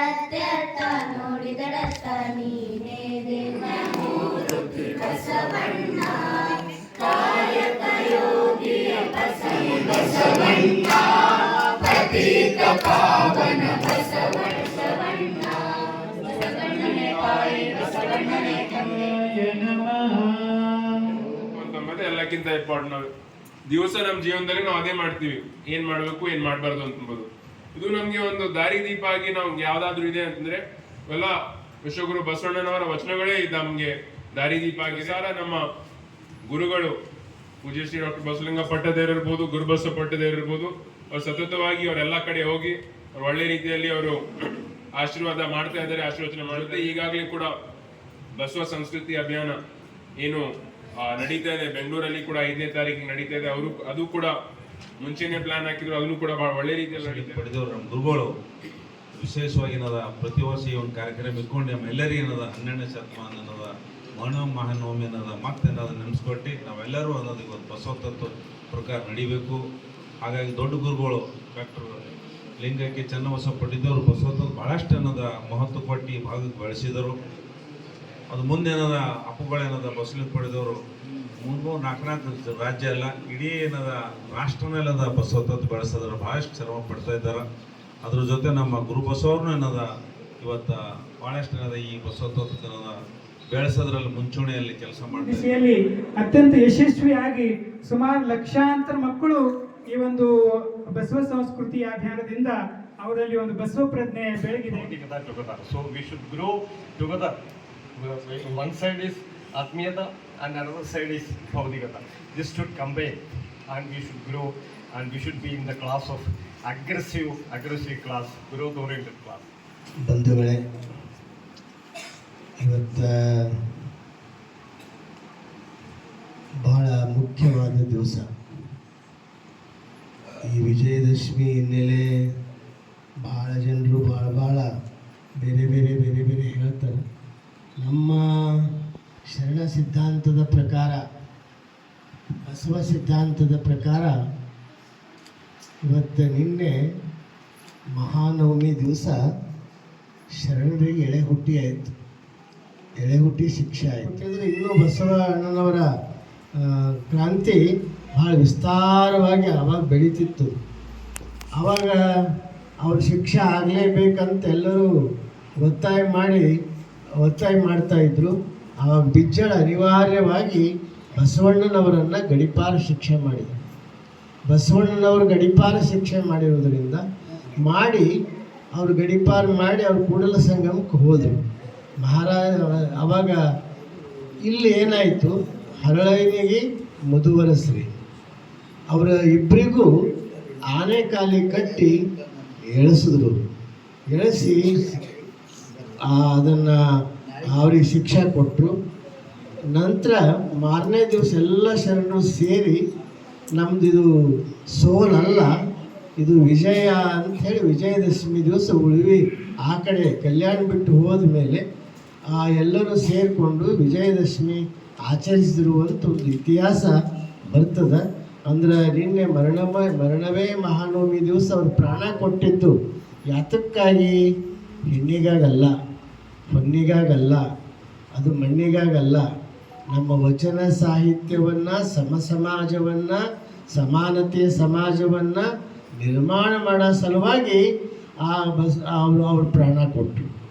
ಅತ್ಯರ್ಥ ನೋಡಿದಡತ್ತ ನೀನೇ ಬಸವಣ್ಣ ಕಾಯಕ ಯೋಗಿಯ ಬಸವಣ್ಣ ಪ್ರತೀಕ ಪಾವನ ಬಸವಣ್ಣ ಬಸವಣ್ಣನೇ ತಾಯಿ ಬಸವಣ್ಣನೇ ತಂದೆ ಅಂತ ಮತ್ತೆ ಎಲ್ಲಕ್ಕಿಂತ ಇಂಪಾರ್ಟೆಂಟ್ ದಿವಸ ನಮ್ಮ ಜೀವನದಲ್ಲಿ ನಾವು ಅದೇ ಮಾಡ್ತೀವಿ. ಏನ್ ಮಾಡಬೇಕು ಏನ್ ಮಾಡ್ಬಾರ್ದು ಅಂತಂಬೋದು ಇದು ನಮಗೆ ಒಂದು ದಾರಿ ದೀಪ ಆಗಿ ನಮ್ಗೆ ಯಾವ್ದಾದ್ರು ಇದೆ ಅಂತಂದ್ರೆ ಎಲ್ಲ ವಿಶ್ವಗುರು ಬಸವಣ್ಣನವರ ವಚನಗಳೇ ಇದು ನಮ್ಗೆ ದಾರಿ ದೀಪ ಆಗಿದೆ. ಸಾರ ನಮ್ಮ ಗುರುಗಳು, ಪೂಜ್ಯ ಶ್ರೀ ಡಾಕ್ಟರ್ ಬಸವಲಿಂಗ ಪಟ್ಟದೇವ್ರು ಇರ್ಬೋದು ಗುರುಬಸ ಪಟ್ಟದೇವ್ರು ಇರ್ಬೋದು ಅವ್ರು ಸತತವಾಗಿ ಅವರೆಲ್ಲ ಕಡೆ ಹೋಗಿ ಅವ್ರು ಒಳ್ಳೆ ರೀತಿಯಲ್ಲಿ ಅವರು ಆಶೀರ್ವಾದ ಮಾಡ್ತಾ ಇದ್ದಾರೆ, ಆಶೀರ್ವಚನೆ ಮಾಡುತ್ತೆ. ಈಗಾಗಲೇ ಕೂಡ ಬಸವ ಸಂಸ್ಕೃತಿ ಅಭಿಯಾನ ಏನು ನಡೀತಾ ಇದೆ. ಬೆಂಗಳೂರಲ್ಲಿ ಕೂಡ ಐದನೇ ತಾರೀಕಿಗೆ ನಡೀತಾ ಇದೆ. ಅವರು, ಅದು ಕೂಡ ಮುಂಚೆನೆ ಪ್ಲಾನ್ ಹಾಕಿದ್ರು ಅದನ್ನು ಕೂಡ ಬಹಳ ಒಳ್ಳೆ ರೀತಿಯಲ್ಲಿ ಪಡೆದವರು ನಮ್ಮ ಗುರುಗಳು ವಿಶೇಷವಾಗಿ ಏನದ ಪ್ರತಿ ವರ್ಷ ಈ ಒಂದು ಕಾರ್ಯಕ್ರಮ ಇಟ್ಕೊಂಡು ನಮ್ಮ ಎಲ್ಲರಿಗೂ ಏನದ ಹನ್ನೆರಡನೇ ಶತಮಾನ ಅನ್ನೋದ ಮೌನ ಮಹಾನವಮಿ ಅನ್ನೋದ ಮತ್ತೆ ನೆನೆಸ್ಕೊಟ್ಟು ನಾವೆಲ್ಲರೂ ಅನ್ನೋದು ಇವತ್ತು ಬಸವ ತತ್ವ ಪ್ರಕಾರ ನಡಿಬೇಕು. ಹಾಗಾಗಿ ದೊಡ್ಡ ಗುರುಗಳು ಡಾಕ್ಟರ್ ಲಿಂಗಕ್ಕೆ ಚೆನ್ನವಸ ಪಟ್ಟಿದ್ದವರು ಬಸವತ್ವ ಭಾಳಷ್ಟು ಅನ್ನೋದ ಮಹತ್ವ ಕೊಟ್ಟು ಭಾಗಕ್ಕೆ ಬೆಳೆಸಿದರು. ಅದು ಮುಂದೆ ಏನದ ಅಪ್ಪುಗಳೇನದ ಬಸಲಿಗೆ ಪಡೆದವರು ಮೂರು ಮೂರು ನಾಲ್ಕು ನಾಲ್ಕು ರಾಜ್ಯ ಅಲ್ಲ ಇಡೀ ಏನದ ರಾಷ್ಟ್ರನೆಲ್ಲದ ಬಸವತತ್ವ ತತ್ವ ಬೆಳೆಸಿದ್ರು ಭಾಳಷ್ಟು ಶ್ರಮ ಪಡ್ತಾ ಇದ್ದಾರೆ. ಅದ್ರ ಜೊತೆ ನಮ್ಮ ಗುರು ಬಸವರ್ನು ಏನದ ಇವತ್ತು ಭಾಳಷ್ಟು ಏನದ ಈ ಬಸವ ತತ್ವ ಬೆಳೆಸೋದ್ರಲ್ಲಿ ಮುಂಚೂಣಿಯಲ್ಲಿ ಕೆಲಸ ಮಾಡಿ ಅತ್ಯಂತ ಯಶಸ್ವಿಯಾಗಿ ಸುಮಾರು ಲಕ್ಷಾಂತರ ಮಕ್ಕಳು ಈ ಒಂದು ಬಸವ ಸಂಸ್ಕೃತಿ ಅಭಿಯಾನದಿಂದ ಅವರಲ್ಲಿ ಒಂದು ಬಸವ ಪ್ರಜ್ಞೆ ಬೆಳಗಿದೆ. So we should grow should one side is Atmiyata and another side is Bhautikata. This should combine and we should grow and we should be in the class of aggressive, aggressive class, growth oriented class. ಬಂಧುಗಳೇ ಇವತ್ತು ಬಹಳ ಮುಖ್ಯವಾದ ದಿವಸ ಈ ವಿಜಯದಶಮಿ ಹಿನ್ನೆಲೆ ಭಾಳ ಜನರು ಭಾಳ ಭಾಳ ಬೇರೆ ಬೇರೆ ಬೇರೆ ಬೇರೆ ಹೇಳ್ತಾರೆ ನಮ್ಮ ಶರಣ ಸಿದ್ಧಾಂತದ ಪ್ರಕಾರ ಬಸವ ಸಿದ್ಧಾಂತದ ಪ್ರಕಾರ, ಇವತ್ತು ನಿನ್ನೆ ಮಹಾನವಮಿ ದಿವಸ ಶರಣರಿಗೆ ಎಳೆ ಹುಟ್ಟಿ ಆಯಿತು. ಎಳೆ ಹುಟ್ಟಿ ಶಿಕ್ಷೆ ಆಯಿತು. ಅಂದರೆ ಇನ್ನೂ ಬಸವ ಅಣ್ಣನವರ ಕ್ರಾಂತಿ ಭಾಳ ವಿಸ್ತಾರವಾಗಿ ಅವಾಗ ಬೆಳೀತಿತ್ತು. ಆವಾಗ ಅವ್ರ ಶಿಕ್ಷೆ ಆಗಲೇಬೇಕಂತ ಎಲ್ಲರೂ ಒತ್ತಾಯ ಮಾಡಿ, ಒತ್ತಾಯ ಮಾಡ್ತಾಯಿದ್ರು ಆವಾಗ ಬಿಜ್ಜಳ ಅನಿವಾರ್ಯವಾಗಿ ಬಸವಣ್ಣನವರನ್ನು ಗಡಿಪಾರ ಶಿಕ್ಷೆ ಮಾಡಿದರು. ಬಸವಣ್ಣನವರು ಗಡಿಪಾರ ಶಿಕ್ಷೆ ಮಾಡಿರೋದ್ರಿಂದ ಮಾಡಿ ಅವರು ಗಡಿಪಾರ ಮಾಡಿ ಅವರು ಕೂಡಲ ಸಂಗಮಕ್ಕೆ ಹೋದರು. ಮಹಾರಾಜ ಅವಾಗ ಇಲ್ಲಿ ಏನಾಯಿತು? ಹರಳೈನಿಗೆ ಮಧುವರಸ್ರಿ ಅವರ ಇಬ್ಬರಿಗೂ ಆನೆ ಕಾಲಿ ಕಟ್ಟಿ ಎಳೆಸಿದ್ರು. ಎಳೆಸಿ ಅದನ್ನು ಅವ್ರಿಗೆ ಶಿಕ್ಷೆ ಕೊಟ್ಟರು ನಂತರ ಮಾರನೇ ದಿವಸ ಎಲ್ಲ ಶರಣರು ಸೇರಿ ನಮ್ದು ಇದು ಸೋಲಲ್ಲ, ಇದು ವಿಜಯ ಅಂಥೇಳಿ ವಿಜಯದಶಮಿ ದಿವಸ ಉಳಿವಿ ಆ ಕಡೆ ಕಲ್ಯಾಣ ಬಿಟ್ಟು ಹೋದ ಮೇಲೆ ಆ ಎಲ್ಲರೂ ಸೇರಿಕೊಂಡು ವಿಜಯದಶಮಿ ಆಚರಿಸಿದ್ರು ಅಂತ ಒಂದು ಇತಿಹಾಸ ಬರ್ತದೆ. ಅಂದ್ರೆ ನಿನ್ನೆ ಮರಣಮ, ಮರಣವೇ ಮಹಾನವಮಿ ದಿವಸ ಅವ್ರು ಪ್ರಾಣ ಕೊಟ್ಟಿದ್ದು. ಯಾತಕ್ಕಾಗಿ? ಹೆಣ್ಣಿಗಾಗಲ್ಲ. ಹೊನ್ನಿಗಾಗಲ್ಲ ಅದು ಮಣ್ಣಿಗಾಗಲ್ಲ. ನಮ್ಮ ವಚನ ಸಾಹಿತ್ಯವನ್ನು ಸಮ ಸಮಾಜವನ್ನು ಸಮಾನತೆಯ ಸಮಾಜವನ್ನು ನಿರ್ಮಾಣ ಮಾಡೋ ಸಲುವಾಗಿ ಆ ಬಸ್ ಅವರು ಅವ್ರು ಪ್ರಾಣ ಕೊಟ್ಟರು